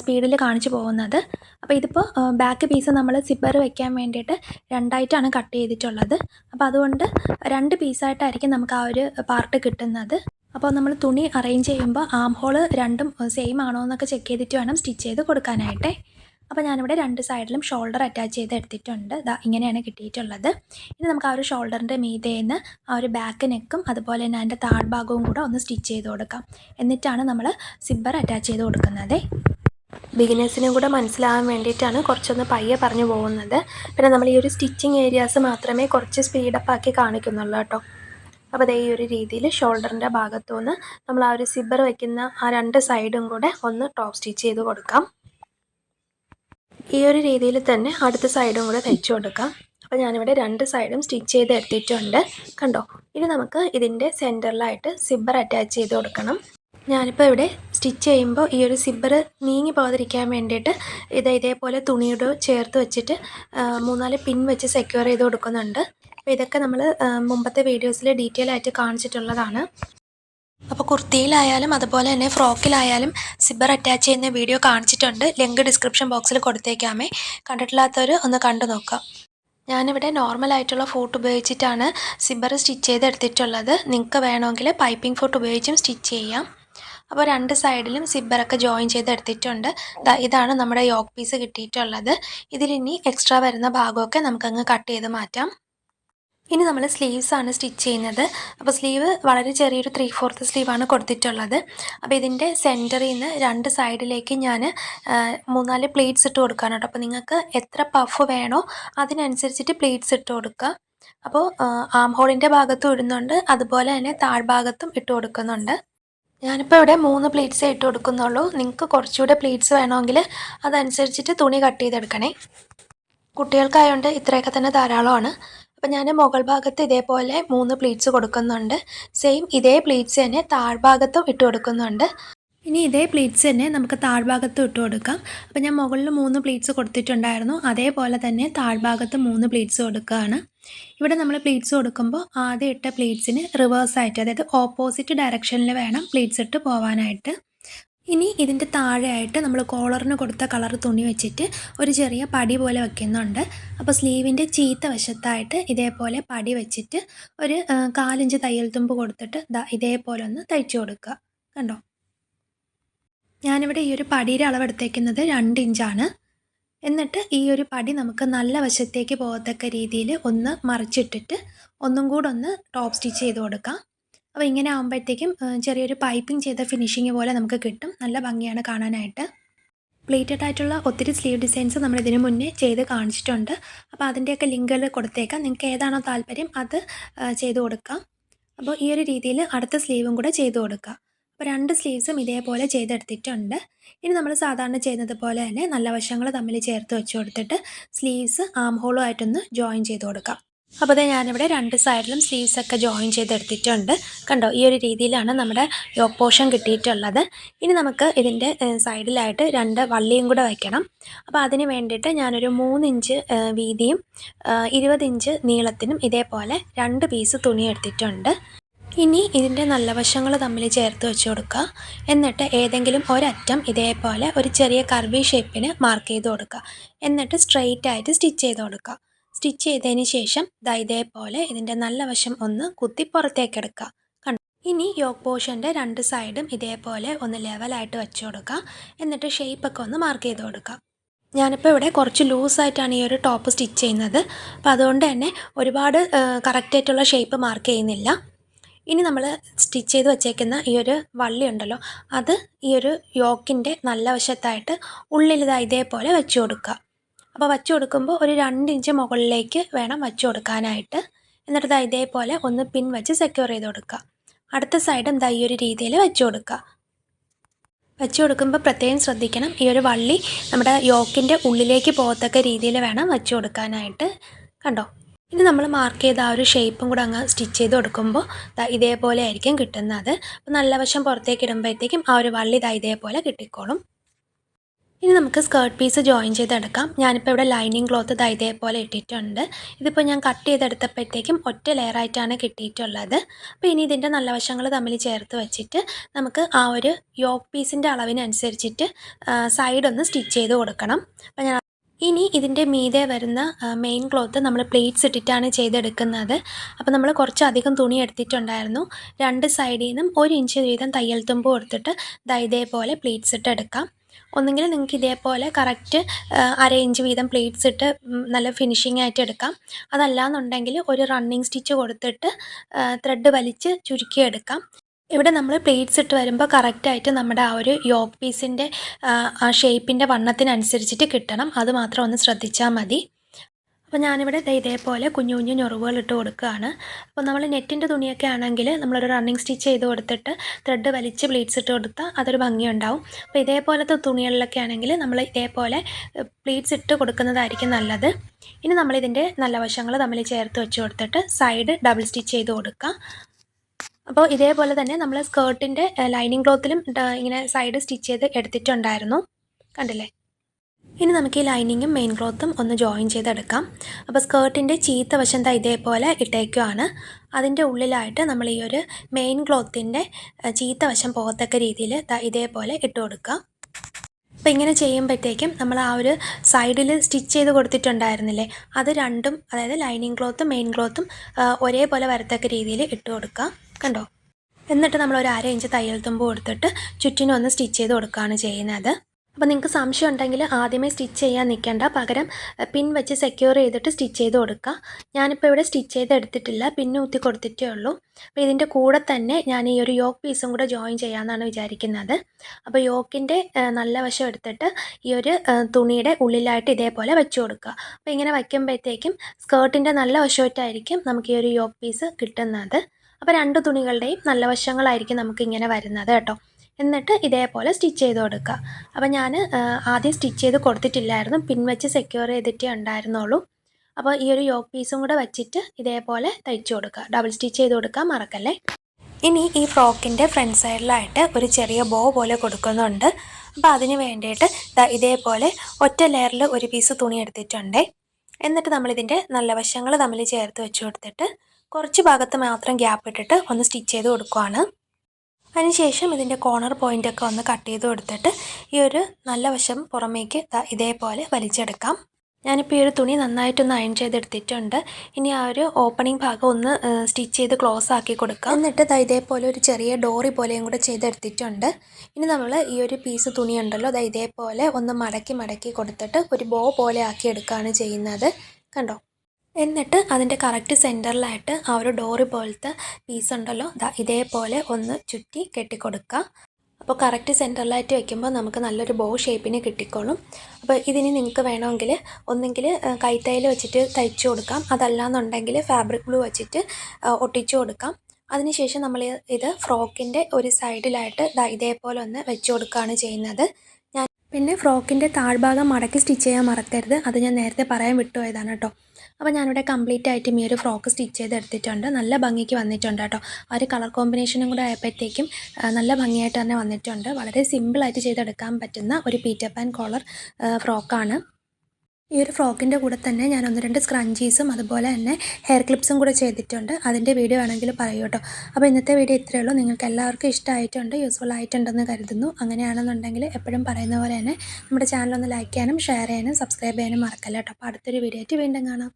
സ്പീഡിൽ കാണിച്ചു പോകുന്നത്. അപ്പോൾ ഇതിപ്പോൾ ബാക്ക് പീസ് നമ്മൾ സിബ്ബർ വെക്കാൻ വേണ്ടിയിട്ട് രണ്ടായിട്ടാണ് കട്ട് ചെയ്തിട്ടുള്ളത്. അപ്പോൾ അതുകൊണ്ട് രണ്ട് പീസായിട്ടായിരിക്കും നമുക്ക് ആ ഒരു പാർട്ട് കിട്ടുന്നത്. അപ്പോൾ നമ്മൾ തുണി അറേഞ്ച് ചെയ്യുമ്പോൾ ആം ഹോൾ രണ്ടും സെയിം ആണോ എന്നൊക്കെ ചെക്ക് ചെയ്തിട്ട് വേണം സ്റ്റിച്ച് ചെയ്ത് കൊടുക്കാനായിട്ടേ. അപ്പോൾ ഞാനിവിടെ രണ്ട് സൈഡിലും ഷോൾഡർ അറ്റാച്ച് ചെയ്ത് എടുത്തിട്ടുണ്ട്. ഇതാ ഇങ്ങനെയാണ് കിട്ടിയിട്ടുള്ളത്. ഇനി നമുക്ക് ആ ഒരു ഷോൾഡറിന്റെ മീതേന്ന് ആ ഒരു ബാക്ക് നെക്കും അതുപോലെ തന്നെ അതിന്റെ താഴ്ഭാഗവും കൂടെ ഒന്ന് സ്റ്റിച്ച് ചെയ്ത് കൊടുക്കാം. എന്നിട്ടാണ് നമ്മൾ സിബ്ബർ അറ്റാച്ച് ചെയ്ത് കൊടുക്കുന്നത്. ബിഗിനേഴ്സിനും കൂടെ മനസ്സിലാകാൻ വേണ്ടിയിട്ടാണ് കുറച്ചൊന്ന് പയ്യെ പറഞ്ഞു പോകുന്നത്. പിന്നെ നമ്മൾ ഈ ഒരു സ്റ്റിച്ചിങ് ഏരിയാസ് മാത്രമേ കുറച്ച് സ്പീഡപ്പ് ആക്കി കാണിക്കുന്നുള്ളൂ കേട്ടോ. അപ്പോൾ അതേ ഈ ഒരു രീതിയിൽ ഷോൾഡറിന്റെ ഭാഗത്തു നിന്ന് നമ്മൾ ആ ഒരു സിബർ വയ്ക്കുന്ന ആ രണ്ട് സൈഡും കൂടെ ഒന്ന് ടോപ്പ് സ്റ്റിച്ച് ചെയ്ത് കൊടുക്കാം. ഈ ഒരു രീതിയിൽ തന്നെ അടുത്ത സൈഡും കൂടെ തയ്ച്ചു കൊടുക്കാം. അപ്പോൾ ഞാനിവിടെ രണ്ട് സൈഡും സ്റ്റിച്ച് ചെയ്ത് എടുത്തിട്ടുണ്ട്. കണ്ടോ? ഇനി നമുക്ക് ഇതിന്റെ സെന്ററിലായിട്ട് സിബർ അറ്റാച്ച് ചെയ്ത് കൊടുക്കണം. ഞാനിപ്പോൾ ഇവിടെ സ്റ്റിച്ച് ചെയ്യുമ്പോൾ ഈ ഒരു സിബ്ബർ നീങ്ങി പോകാതിരിക്കാൻ വേണ്ടിയിട്ട് ഇത് ഇതേപോലെ തുണിയോട് ചേർത്ത് വെച്ചിട്ട് മൂന്നാൽ പിൻ വെച്ച് സെക്യൂർ ചെയ്ത് കൊടുക്കുന്നുണ്ട്. അപ്പോൾ ഇതൊക്കെ നമ്മൾ മുമ്പത്തെ വീഡിയോസിൽ ഡീറ്റെയിൽ ആയിട്ട് കാണിച്ചിട്ടുള്ളതാണ്. അപ്പോൾ കുർത്തിയിലായാലും അതുപോലെ തന്നെ ഫ്രോക്കിലായാലും സിബർ അറ്റാച്ച് ചെയ്യുന്ന വീഡിയോ കാണിച്ചിട്ടുണ്ട്. ലിങ്ക് ഡിസ്ക്രിപ്ഷൻ ബോക്സിൽ കൊടുത്തേക്കാമേ. കണ്ടിട്ടില്ലാത്തവർ ഒന്ന് കണ്ടു നോക്കാം ഞാനിവിടെ നോർമൽ ആയിട്ടുള്ള ഫൂട്ട് ഉപയോഗിച്ചിട്ടാണ് സിബർ സ്റ്റിച്ച് ചെയ്തെടുത്തിട്ടുള്ളത്. നിങ്ങൾക്ക് വേണമെങ്കിൽ പൈപ്പിംഗ് ഫോട്ട് ഉപയോഗിച്ചും സ്റ്റിച്ച് ചെയ്യാം. അപ്പോൾ രണ്ട് സൈഡിലും സിബ്ബറൊക്കെ ജോയിൻ ചെയ്തെടുത്തിട്ടുണ്ട്. ഇതാണ് നമ്മുടെ യോക്ക് പീസ് കിട്ടിയിട്ടുള്ളത്. ഇതിലിനി എക്സ്ട്രാ വരുന്ന ഭാഗമൊക്കെ നമുക്കങ്ങ് കട്ട് ചെയ്ത് മാറ്റാം. ഇനി നമ്മൾ സ്ലീവ്സ് ആണ് സ്റ്റിച്ച് ചെയ്യുന്നത്. അപ്പോൾ സ്ലീവ് വളരെ ചെറിയൊരു ത്രീ ഫോർത്ത് സ്ലീവാണ് കൊടുത്തിട്ടുള്ളത്. അപ്പോൾ ഇതിന്റെ സെന്ററിൽ നിന്ന് രണ്ട് സൈഡിലേക്ക് ഞാൻ മൂന്നാൽ പ്ലേറ്റ്സ് ഇട്ട് കൊടുക്കാനുണ്ട് അപ്പോൾ നിങ്ങൾക്ക് എത്ര പഫ് വേണോ അതിനനുസരിച്ചിട്ട് പ്ലേറ്റ്സ് ഇട്ട് കൊടുക്കുക അപ്പോൾ ആം ഹോളിന്റെ ഭാഗത്തും ഇടുന്നുണ്ട്. അതുപോലെ തന്നെ താഴ്ഭാഗത്തും ഇട്ട് കൊടുക്കുന്നുണ്ട്. ഞാനിപ്പോൾ ഇവിടെ മൂന്ന് പ്ലേറ്റ്സേ ഇട്ട് കൊടുക്കുന്നുള്ളൂ. നിങ്ങൾക്ക് കുറച്ചുകൂടെ പ്ലേറ്റ്സ് വേണമെങ്കിൽ അതനുസരിച്ചിട്ട് തുണി കട്ട് ചെയ്തെടുക്കണേ. കുട്ടികൾക്കായതുകൊണ്ട് ഇത്രയൊക്കെ തന്നെ ധാരാളമാണ്. അപ്പോൾ ഞാൻ മുകൾ ഭാഗത്ത് ഇതേപോലെ മൂന്ന് പ്ലീറ്റ്സ് കൊടുക്കുന്നുണ്ട്. സെയിം ഇതേ പ്ലീറ്റ്സ് തന്നെ താഴ്ഭാഗത്തും ഇട്ട് കൊടുക്കുന്നുണ്ട്. ഇനി ഇതേ പ്ലീറ്റ്സ് തന്നെ നമുക്ക് താഴ്ഭാഗത്തും ഇട്ട് കൊടുക്കാം. അപ്പോൾ ഞാൻ മുകളിൽ മൂന്ന് പ്ലീറ്റ്സ് കൊടുത്തിട്ടുണ്ടായിരുന്നു. അതേപോലെ തന്നെ താഴ്ഭാഗത്ത് മൂന്ന് പ്ലീറ്റ്സ് കൊടുക്കുകയാണ്. ഇവിടെ നമ്മൾ പ്ലീറ്റ്സ് കൊടുക്കുമ്പോൾ ആദ്യം ഇട്ട പ്ലീറ്റ്സിന് റിവേഴ്സായിട്ട് അതായത് ഓപ്പോസിറ്റ് ഡയറക്ഷനിൽ വേണം പ്ലീറ്റ്സ് ഇട്ട് പോകാനായിട്ട് ഇനി ഇതിന്റെ താഴെയായിട്ട് നമ്മൾ കോളറിന് കൊടുത്ത കളർ തുണി വെച്ചിട്ട് ഒരു ചെറിയ പടി പോലെ വെക്കുന്നുണ്ട്. അപ്പോൾ സ്ലീവിന്റെ ചീത്ത വശത്തായിട്ട് ഇതേപോലെ പടി വെച്ചിട്ട് ഒരു കാലിഞ്ച് തയ്യൽ തുമ്പ് കൊടുത്തിട്ട് ഇതേപോലെ ഒന്ന് തയ്ച്ചു കൊടുക്കുക. കണ്ടോ? ഞാനിവിടെ ഈ ഒരു പടിയുടെ അളവെടുത്തേക്കുന്നത് രണ്ട് ഇഞ്ചാണ്. എന്നിട്ട് ഈ ഒരു പടി നമുക്ക് നല്ല വശത്തേക്ക് പോകത്തക്ക രീതിയിൽ ഒന്ന് മറിച്ചിട്ടിട്ട് ഒന്നും കൂടെ ഒന്ന് ടോപ്പ് സ്റ്റിച്ച് ചെയ്ത് കൊടുക്കാം. അപ്പോൾ ഇങ്ങനെ ആകുമ്പോഴത്തേക്കും ചെറിയൊരു പൈപ്പിംഗ് ചെയ്ത ഫിനിഷിങ് പോലെ നമുക്ക് കിട്ടും. നല്ല ഭംഗിയാണ് കാണാനായിട്ട്. പ്ലേറ്റഡ് ആയിട്ടുള്ള ഒത്തിരി സ്ലീവ് ഡിസൈൻസ് നമ്മൾ ഇതിനു മുന്നേ ചെയ്ത് കാണിച്ചിട്ടുണ്ട്. അപ്പോൾ അതിന്റെയൊക്കെ ലിങ്കുകൾ കൊടുത്തേക്കാം. നിങ്ങൾക്ക് ഏതാണോ താല്പര്യം അത് ചെയ്ത് കൊടുക്കാം. അപ്പോൾ ഈ ഒരു രീതിയിൽ അടുത്ത സ്ലീവും കൂടെ ചെയ്ത് കൊടുക്കുക അപ്പോൾ രണ്ട് സ്ലീവ്സും ഇതേപോലെ ചെയ്തെടുത്തിട്ടുണ്ട്. ഇനി നമ്മൾ സാധാരണ ചെയ്യുന്നത് പോലെ തന്നെ നല്ല വശങ്ങൾ തമ്മിൽ ചേർത്ത് വെച്ച് കൊടുത്തിട്ട് സ്ലീവ്സ് ആം ഹോളുമായിട്ടൊന്ന് ജോയിൻ ചെയ്ത് കൊടുക്കാം. അപ്പോൾ അതെ ഞാനിവിടെ രണ്ട് സൈഡിലും സ്ലീവ്സ് ഒക്കെ ജോയിൻ ചെയ്തെടുത്തിട്ടുണ്ട്. കണ്ടോ ഈ ഒരു രീതിയിലാണ് നമ്മുടെ യോക്ക് പോഷൻ കിട്ടിയിട്ടുള്ളത്. ഇനി നമുക്ക് ഇതിന്റെ സൈഡിലായിട്ട് രണ്ട് വള്ളിയും കൂടെ വയ്ക്കണം അപ്പോൾ അതിന് വേണ്ടിയിട്ട് ഞാനൊരു മൂന്നിഞ്ച് വീതിയും ഇരുപതിഞ്ച് നീളത്തിനും ഇതേപോലെ രണ്ട് പീസ് തുണി എടുത്തിട്ടുണ്ട്. ഇനി ഇതിന്റെ നല്ല വശങ്ങൾ തമ്മിൽ ചേർത്ത് വെച്ച് കൊടുക്കുക എന്നിട്ട് ഏതെങ്കിലും ഒരറ്റം ഇതേപോലെ ഒരു ചെറിയ കർവി ഷേപ്പിന് മാർക്ക് ചെയ്ത് കൊടുക്കുക എന്നിട്ട് സ്ട്രെയിറ്റ് ആയിട്ട് സ്റ്റിച്ച് ചെയ്ത് കൊടുക്കുക സ്റ്റിച്ച് ചെയ്തതിന് ശേഷം ദാ ഇതേപോലെ ഇതിന്റെ നല്ല വശം ഒന്ന് കുത്തി പുറത്തേക്ക് എടുക്കുക കണ്ടോ? ഇനി യോക്ക് പോർഷന്റെ രണ്ട് സൈഡും ഇതേപോലെ ഒന്ന് ലെവലായിട്ട് വെച്ച് കൊടുക്കുക എന്നിട്ട് ഷേപ്പൊക്കെ ഒന്ന് മാർക്ക് ചെയ്ത് കൊടുക്കുക ഞാനിപ്പോൾ ഇവിടെ കുറച്ച് ലൂസായിട്ടാണ് ഈ ഒരു ടോപ്പ് സ്റ്റിച്ച് ചെയ്യുന്നത്. അപ്പോൾ അതുകൊണ്ട് തന്നെ ഒരുപാട് കറക്റ്റായിട്ടുള്ള ഷേപ്പ് മാർക്ക് ചെയ്യുന്നില്ല. ഇനി നമ്മൾ സ്റ്റിച്ച് ചെയ്ത് വെച്ചേക്കുന്ന ഈ ഒരു വള്ളി ഉണ്ടല്ലോ അത് ഈ ഒരു യോക്കിന്റെ നല്ല വശത്തായിട്ട് ഉള്ളിൽ ഇതാ ഇതേപോലെ വെച്ച് കൊടുക്കുക അപ്പോൾ വച്ച് കൊടുക്കുമ്പോൾ ഒരു രണ്ട് ഇഞ്ച് മുകളിലേക്ക് വേണം വച്ച് കൊടുക്കാനായിട്ട്. എന്നിട്ട് ദാ ഇതേപോലെ ഒന്ന് പിൻ വെച്ച് സെക്യൂർ ചെയ്ത് കൊടുക്കുക അടുത്ത സൈഡും ദാ ഈ ഒരു രീതിയിൽ വെച്ച് കൊടുക്കുക വെച്ച് കൊടുക്കുമ്പോൾ പ്രത്യേകം ശ്രദ്ധിക്കണം. ഈ ഒരു വള്ളി നമ്മുടെ യോക്കിന്റെ ഉള്ളിലേക്ക് പോകത്തക്ക രീതിയിൽ വേണം വെച്ച് കൊടുക്കാനായിട്ട്. കണ്ടോ? ഇനി നമ്മൾ മാർക്ക് ചെയ്ത ആ ഒരു ഷേപ്പും കൂടെ അങ്ങ് സ്റ്റിച്ച് ചെയ്ത് കൊടുക്കുമ്പോൾ ഇതേപോലെ ആയിരിക്കും കിട്ടുന്നത്. അപ്പോൾ നല്ല വശം പുറത്തേക്ക് ഇടുമ്പോഴത്തേക്കും ആ ഒരു വള്ളി ഇതാ ഇതേപോലെ കിട്ടിക്കോളും. ഇനി നമുക്ക് സ്കേർട്ട് പീസ് ജോയിൻ ചെയ്തെടുക്കാം ഞാനിപ്പോൾ ഇവിടെ ലൈനിങ് ക്ലോത്ത് ദാ ഇതേപോലെ ഇട്ടിട്ടുണ്ട്. ഇതിപ്പോൾ ഞാൻ കട്ട് ചെയ്തെടുത്തപ്പോഴത്തേക്കും ഒറ്റ ലെയറായിട്ടാണ് കിട്ടിയിട്ടുള്ളത്. അപ്പോൾ ഇനി ഇതിന്റെ നല്ല വശങ്ങൾ തമ്മിൽ ചേർത്ത് വെച്ചിട്ട് നമുക്ക് ആ ഒരു യോക്ക് പീസിന്റെ അളവിനനുസരിച്ചിട്ട് സൈഡ് ഒന്ന് സ്റ്റിച്ച് ചെയ്ത് കൊടുക്കണം. അപ്പോൾ ഞാൻ ഇനി ഇതിന്റെ മീതെ വരുന്ന മെയിൻ ക്ലോത്ത് നമ്മൾ പ്ലേറ്റ്സ് ഇട്ടിട്ടാണ് ചെയ്തെടുക്കുന്നത്. അപ്പോൾ നമ്മൾ കുറച്ചധികം തുണി എടുത്തിട്ടുണ്ടായിരുന്നു. രണ്ട് സൈഡിൽ നിന്നും ഒരു ഇഞ്ച് വീതം തയ്യൽ തുമ്പ് കൊടുത്തിട്ട് ഇതേപോലെ പ്ലേറ്റ്സ് ഇട്ട് എടുക്കാം. ഒന്നുകിൽ നിങ്ങൾക്ക് ഇതേപോലെ കറക്റ്റ് അര ഇഞ്ച് വീതം പ്ലേറ്റ്സ് ഇട്ട് നല്ല ഫിനിഷിംഗ് ആയിട്ട് എടുക്കാം. അതല്ലാന്നുണ്ടെങ്കിൽ ഒരു റണ്ണിങ് സ്റ്റിച്ച് കൊടുത്തിട്ട് ത്രെഡ് വലിച്ച് ചുരുക്കിയെടുക്കാം. ഇവിടെ നമ്മൾ പ്ലേറ്റ്സ് ഇട്ട് വരുമ്പോൾ കറക്റ്റായിട്ട് നമ്മുടെ ആ ഒരു യോക്ക് പീസിന്റെ ആ ഷേപ്പിന്റെ വണ്ണത്തിനനുസരിച്ചിട്ട് കിട്ടണം. അത് മാത്രം ഒന്ന് ശ്രദ്ധിച്ചാൽ മതി. അപ്പോൾ ഞാനിവിടെ ഇതേപോലെ കുഞ്ഞു കുഞ്ഞു ഞൊറിവുകൾ ഇട്ട് കൊടുക്കുകയാണ്. അപ്പോൾ നമ്മൾ നെറ്റിന്റെ തുണിയൊക്കെ ആണെങ്കിൽ നമ്മളൊരു റണ്ണിങ് സ്റ്റിച്ച് ചെയ്ത് കൊടുത്തിട്ട് ത്രെഡ് വലിച്ച് പ്ലീറ്റ്സ് ഇട്ട് കൊടുത്താൽ അതൊരു ഭംഗിയുണ്ടാവും. അപ്പോൾ ഇതേപോലത്തെ തുണികളിലൊക്കെ ആണെങ്കിൽ നമ്മൾ ഇതേപോലെ പ്ലീറ്റ്സ് ഇട്ട് കൊടുക്കുന്നതായിരിക്കും നല്ലത്. ഇനി നമ്മളിതിന്റെ നല്ല വശങ്ങൾ തമ്മിൽ ചേർത്ത് വെച്ച് കൊടുത്തിട്ട് സൈഡ് ഡബിൾ സ്റ്റിച്ച് ചെയ്ത് കൊടുക്കുക അപ്പോൾ ഇതേപോലെ തന്നെ നമ്മൾ സ്കേർട്ടിന്റെ ലൈനിങ് ക്ലോത്തിലും ഇങ്ങനെ സൈഡ് സ്റ്റിച്ച് ചെയ്ത് എടുത്തിട്ടുണ്ടായിരുന്നു. കണ്ടില്ലേ? ഇനി നമുക്ക് ഈ ലൈനിങ്ങും മെയിൻ ക്ലോത്തും ഒന്ന് ജോയിൻ ചെയ്തെടുക്കാം. അപ്പോൾ സ്കേർട്ടിന്റെ ചീത്ത വശം ദാ ഇതേപോലെ ഇട്ടേക്കുവാണ്. അതിന്റെ ഉള്ളിലായിട്ട് നമ്മൾ ഈ ഒരു മെയിൻ ക്ലോത്തിന്റെ ചീത്ത വശം പോകത്തക്ക രീതിയിൽ ഇതേപോലെ ഇട്ട് കൊടുക്കുക അപ്പോൾ ഇങ്ങനെ ചെയ്യുമ്പോഴത്തേക്കും നമ്മൾ ആ ഒരു സൈഡിൽ സ്റ്റിച്ച് ചെയ്ത് കൊടുത്തിട്ടുണ്ടായിരുന്നില്ലേ? അത് രണ്ടും അതായത് ലൈനിങ് ക്ലോത്തും മെയിൻ ക്ലോത്തും ഒരേപോലെ വരത്തക്ക രീതിയിൽ ഇട്ട് കൊടുക്കുക കണ്ടോ? എന്നിട്ട് നമ്മൾ ഒരു അര ഇഞ്ച് തയ്യൽ തുമ്പ് കൊടുത്തിട്ട് ചുറ്റിനും ഒന്ന് സ്റ്റിച്ച് ചെയ്ത് കൊടുക്കുകയാണ് ചെയ്യുന്നത്. അപ്പോൾ നിങ്ങൾക്ക് സംശയം ഉണ്ടെങ്കിൽ ആദ്യമേ സ്റ്റിച്ച് ചെയ്യാൻ നിൽക്കേണ്ട. പകരം പിൻ വെച്ച് സെക്യൂർ ചെയ്തിട്ട് സ്റ്റിച്ച് ചെയ്ത് കൊടുക്കുക. ഞാനിപ്പോൾ ഇവിടെ സ്റ്റിച്ച് ചെയ്ത് എടുത്തിട്ടില്ല. പിന്ന് ഊത്തി കൊടുത്തിട്ടേ ഉള്ളൂ. അപ്പോൾ ഇതിന്റെ കൂടെ തന്നെ ഞാൻ ഈ ഒരു യോക്ക് പീസും കൂടെ ജോയിൻ ചെയ്യാമെന്നാണ് വിചാരിക്കുന്നത്. അപ്പോൾ യോക്കിന്റെ നല്ല വശം എടുത്തിട്ട് ഈ ഒരു തുണിയുടെ ഉള്ളിലായിട്ട് ഇതേപോലെ വെച്ച് കൊടുക്കുക. അപ്പോൾ ഇങ്ങനെ വയ്ക്കുമ്പോഴത്തേക്കും സ്കേർട്ടിന്റെ നല്ല വശമായിട്ടായിരിക്കും നമുക്ക് ഈ ഒരു യോക്ക് പീസ് കിട്ടുന്നത്. അപ്പോൾ രണ്ട് തുണികളുടെയും നല്ല വശങ്ങളായിരിക്കും നമുക്ക് ഇങ്ങനെ വരുന്നത് കേട്ടോ. എന്നിട്ട് ഇതേപോലെ സ്റ്റിച്ച് ചെയ്ത് കൊടുക്കുക. അപ്പോൾ ഞാൻ ആദ്യം സ്റ്റിച്ച് ചെയ്ത് കൊടുത്തിട്ടില്ലായിരുന്നു. പിൻവച്ച് സെക്യൂർ ചെയ്തിട്ടേ ഉണ്ടായിരുന്നുള്ളൂ. അപ്പോൾ ഈ ഒരു യോക്ക് പീസും കൂടെ വെച്ചിട്ട് ഇതേപോലെ തയ്ച്ചു കൊടുക്കുക. ഡബിൾ സ്റ്റിച്ച് ചെയ്ത് കൊടുക്കാൻ മറക്കല്ലേ? ഇനി ഈ ഫ്രോക്കിന്റെ ഫ്രണ്ട് സൈഡിലായിട്ട് ഒരു ചെറിയ ബോ പോലെ കൊടുക്കുന്നുണ്ട്. അപ്പോൾ അതിന് വേണ്ടിയിട്ട് ഇതേപോലെ ഒറ്റ ലെയറിൽ ഒരു പീസ് തുണി എടുത്തിട്ടുണ്ട്. എന്നിട്ട് നമ്മളിതിന്റെ നല്ല വശങ്ങൾ തമ്മിൽ ചേർത്ത് വെച്ച് കൊടുത്തിട്ട് കുറച്ച് ഭാഗത്ത് മാത്രം ഗ്യാപ്പ് ഇട്ടിട്ട് ഒന്ന് സ്റ്റിച്ച് ചെയ്ത് കൊടുക്കുവാണ്. അതിനുശേഷം ഇതിന്റെ കോർണർ പോയിന്റൊക്കെ ഒന്ന് കട്ട് ചെയ്ത് കൊടുത്തിട്ട് ഈ ഒരു നല്ല വശം പുറമേക്ക് ഇതേപോലെ വലിച്ചെടുക്കാം. ഞാനിപ്പോൾ ഈ ഒരു തുണി നന്നായിട്ടൊന്ന് അയൺ ചെയ്തെടുത്തിട്ടുണ്ട്. ഇനി ആ ഒരു ഓപ്പണിംഗ് ഭാഗം ഒന്ന് സ്റ്റിച്ച് ചെയ്ത് ക്ലോസ് ആക്കി കൊടുക്കാം. എന്നിട്ട് ദാ ഇതേപോലെ ഒരു ചെറിയ ഡോറി പോലെയും കൂടെ ചെയ്തെടുത്തിട്ടുണ്ട്. ഇനി നമ്മൾ ഈ ഒരു പീസ് തുണി ഉണ്ടല്ലോ ഇതേപോലെ ഒന്ന് മടക്കി മടക്കി കൊടുത്തിട്ട് ഒരു ബോ പോലെ ആക്കി എടുക്കുകയാണ് ചെയ്യുന്നത്. കണ്ടോ? എന്നിട്ട് അതിന്റെ കറക്റ്റ് സെന്ററിലായിട്ട് ആ ഒരു ഡോറി പോലത്തെ പീസ് ഉണ്ടല്ലോ ഇതേപോലെ ഒന്ന് ചുറ്റി കെട്ടിക്കൊടുക്കുക അപ്പോൾ കറക്റ്റ് സെന്ററിലായിട്ട് വെക്കുമ്പോൾ നമുക്ക് നല്ലൊരു ബോ ഷേപ്പിന് കിട്ടിക്കോളും. അപ്പോൾ ഇതിന് നിങ്ങൾക്ക് വേണമെങ്കിൽ ഒന്നെങ്കിൽ കൈത്തയിൽ വെച്ചിട്ട് തയ്ച്ചു കൊടുക്കാം. അതല്ലാന്നുണ്ടെങ്കിൽ ഫാബ്രിക് ബ്ലൂ വെച്ചിട്ട് ഒട്ടിച്ചു കൊടുക്കാം. അതിനുശേഷം നമ്മൾ ഇത് ഫ്രോക്കിന്റെ ഒരു സൈഡിലായിട്ട് ഇതേപോലെ ഒന്ന് വെച്ച് കൊടുക്കുകയാണ് ചെയ്യുന്നത്. ഞാൻ പിന്നെ ഫ്രോക്കിന്റെ താഴ്ഭാഗം മടക്കി സ്റ്റിച്ച് ചെയ്യാൻ മറക്കരുത്. അത് ഞാൻ നേരത്തെ പറയാൻ വിട്ടുപോയതാണ് കേട്ടോ. അപ്പോൾ ഞാനിവിടെ കംപ്ലീറ്റ് ആയിട്ടും ഈ ഒരു ഫ്രോക്ക് സ്റ്റിച്ച് ചെയ്ത് എടുത്തിട്ടുണ്ട്. നല്ല ഭംഗിക്ക് വന്നിട്ടുണ്ട് കേട്ടോ. ഒരു കളർ കോമ്പിനേഷനും കൂടെ ആയപ്പോഴത്തേക്കും നല്ല ഭംഗിയായിട്ട് തന്നെ വന്നിട്ടുണ്ട്. വളരെ സിമ്പിളായിട്ട് ചെയ്തെടുക്കാൻ പറ്റുന്ന ഒരു പീറ്റർ പാൻ കോളർ ഫ്രോക്കാണ് ഈ ഒരു ഫ്രോക്കിന്റെ കൂടെ തന്നെ ഞാൻ ഒന്ന് രണ്ട് സ്ക്രഞ്ചീസും അതുപോലെ തന്നെ ഹെയർ ക്ലിപ്സും കൂടെ ചെയ്തിട്ടുണ്ട്. അതിന്റെ വീഡിയോ ആണെങ്കിൽ പറയൂ കേട്ടോ. അപ്പോൾ ഇന്നത്തെ വീഡിയോ ഇത്രയേ ഉള്ളൂ. നിങ്ങൾക്ക് എല്ലാവർക്കും ഇഷ്ടമായിട്ടുണ്ട് യൂസ്ഫുൾ ആയിട്ടുണ്ടെന്ന് കരുതുന്നു. അങ്ങനെയാണെന്നുണ്ടെങ്കിൽ എപ്പോഴും പറയുന്ന പോലെ തന്നെ നമ്മുടെ ചാനൽ ഒന്ന് ലൈക്ക് ചെയ്യാനും ഷെയർ ചെയ്യാനും സബ്സ്ക്രൈബ് ചെയ്യാനും മറക്കല്ല കേട്ടോ. അപ്പോൾ അടുത്തൊരു വീഡിയോ ആയിട്ട് വീണ്ടും കാണാം.